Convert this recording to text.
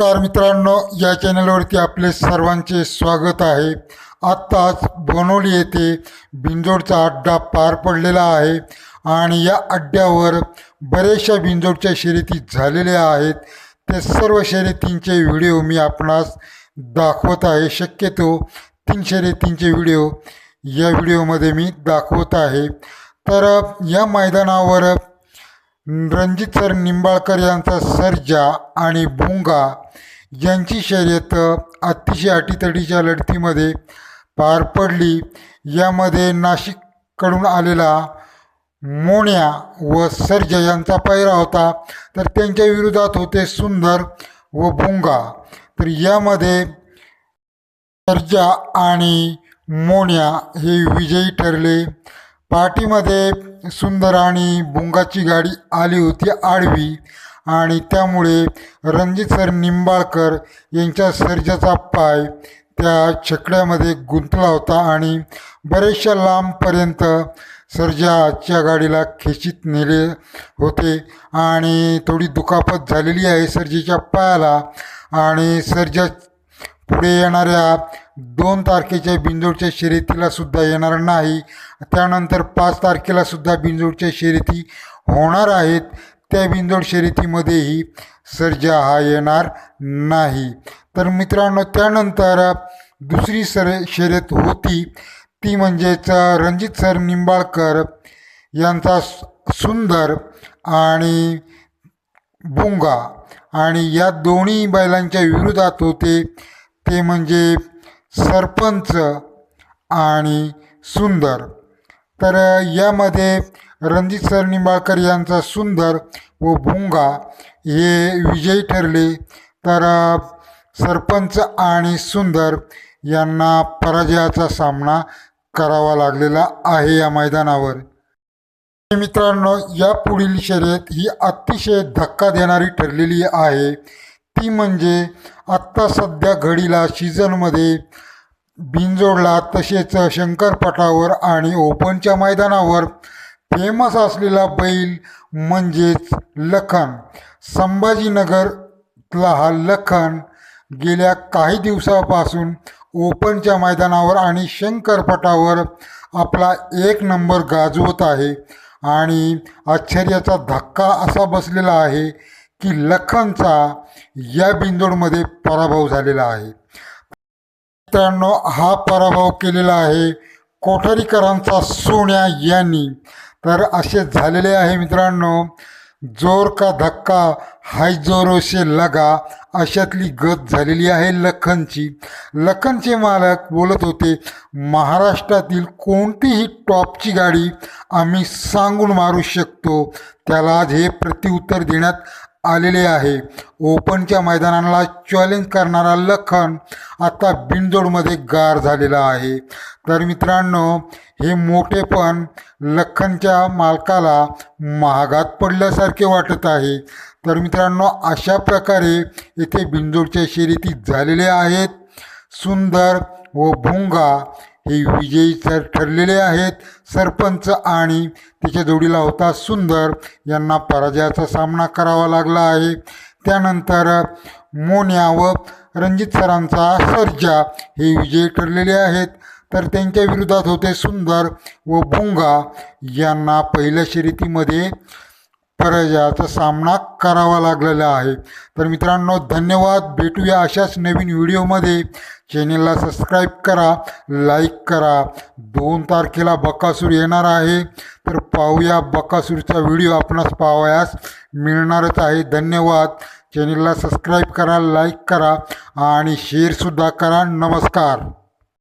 नमस्कार मित्रांनो या चॅनलवरती आपले सर्वांचे स्वागत आहे. आत्ताच बोनोली येथे बिंजोडचा अड्डा पार पडलेला आहे आणि या अड्ड्यावर बऱ्याचशा बिंजोडच्या शर्यती झालेल्या आहेत. त्या सर्व शर्यतींचे व्हिडिओ मी आपणास दाखवत आहे. शक्यतो तीन शर्यतींचे व्हिडिओ या व्हिडिओमध्ये मी दाखवत आहे. तर या मैदानावर रणजित सर निंबाळकर यांचा सर्जा आणि भुंगा यांची शर्यत अतिशय अटीतटीच्या लढतीमध्ये पार पडली. यामध्ये नाशिककडून आलेला मोण्या व सर्जा यांचा पैरा होता. तर त्यांच्या विरोधात होते सुंदर व भुंगा. तर यामध्ये सर्जा आणि मोन्या हे विजयी ठरले. पार्टीमध्ये सुंदर आणि बुंगाची गाडी आली होती आडवी. आणि त्यामुळे रणजित सर निंबाळकर यांच्या सर्जाचा पाय त्या छकड्यामध्ये गुंतला होता आणि बरेचशा लांबपर्यंत सर्जाच्या गाडीला खेचीत नेले होते. आणि थोडी दुखापत झालेली आहे सर्जेच्या पायाला. आणि सर्जा पुढे येणाऱ्या दोन तारखेच्या बिंजोडच्या शर्यतीला सुद्धा येणार नाही. त्यानंतर पाच तारखेला सुद्धा बिंजोडच्या शर्यती होणार आहेत. त्या बिंजोड शर्यतीमध्येही सर्जा हा येणार नाही. तर मित्रांनो त्यानंतर दुसरी सर शर्यत होती. ती म्हणजेच रणजित सर निंबाळकर यांचा सुंदर आणि बुंगा. आणि या दोन्ही बैलांच्या विरोधात होते. ते म्हणजे सरपंच आणि सुंदर. तर यामध्ये रणजित सर निंबाळकर यांचा सुंदर व भुंगा हे विजयी ठरले. तर सरपंच आणि सुंदर यांना पराजयाचा सामना करावा लागलेला आहे या मैदानावर. मित्रांनो या पुढील शर्यत ही अतिशय धक्का देणारी ठरलेली आहे. ती म्हणजे आत्ता सध्या घडीला सीझनमध्ये बिनजोडला तसेच शंकरपटावर आणि ओपनच्या मैदानावर फेमस असलेला बैल म्हणजेच लखन. संभाजीनगरला हा लखन गेल्या काही दिवसापासून ओपनच्या मैदानावर आणि शंकरपटावर आपला एक नंबर गाजवत आहे आणि आश्चर्याचा धक्का असा बसलेला आहे की लखनचा या बिंदोडमध्ये पराभव झालेला आहे. मित्रांनो हा पराभव केलेला आहे कोठारीकरांचा सोन्या यांनी. तर असे झालेले आहे मित्रांनो जोर का धक्का हाय जोरोशे लगा अशातली गत झालेली आहे लखनची. लखनचे मालक बोलत होते महाराष्ट्रातील कोणतीही टॉपची गाडी आम्ही सांगून मारू शकतो. त्याला आज हे प्रत्युत्तर देण्यात आलेले आहे. ओपनच्या मैदानाला चॅलेंज करणारा लखन आता बिनजोडमध्ये गार झालेला आहे. तर मित्रांनो हे मोठेपण लखनच्या मालकाला महागात पडल्यासारखे वाटत आहे. तर मित्रांनो अशा प्रकारे येथे बिनजोडच्या शर्यती झालेल्या आहेत. सुंदर व भुंगा हे विजयी तर ठरलेले आहेत. सरपंच आणि तिच्या जोडीला होता सुंदर. यांना पराजयाचा सामना करावा लागला आहे. त्यानंतर मोन्या व रणजित सरांचा सर्जा हे विजयी ठरलेले आहेत. तर त्यांच्या विरोधात होते सुंदर व बुंगा. यांना पहिल्या शर्यतीमध्ये पराजयाचा सामना करावा लागलेला आहे. तर मित्रांनो धन्यवाद. भेटूया अशाच नवीन व्हिडिओमध्ये. चॅनेलला सबस्क्राईब करा लाईक करा. दोन तारखेला बकासूर येणार आहे. तर पाहूया बकासूरचा व्हिडिओ आपणास पाहावयास मिळणारच आहे. धन्यवाद. चॅनेलला सबस्क्राईब करा लाईक करा आणि शेअरसुद्धा करा. नमस्कार.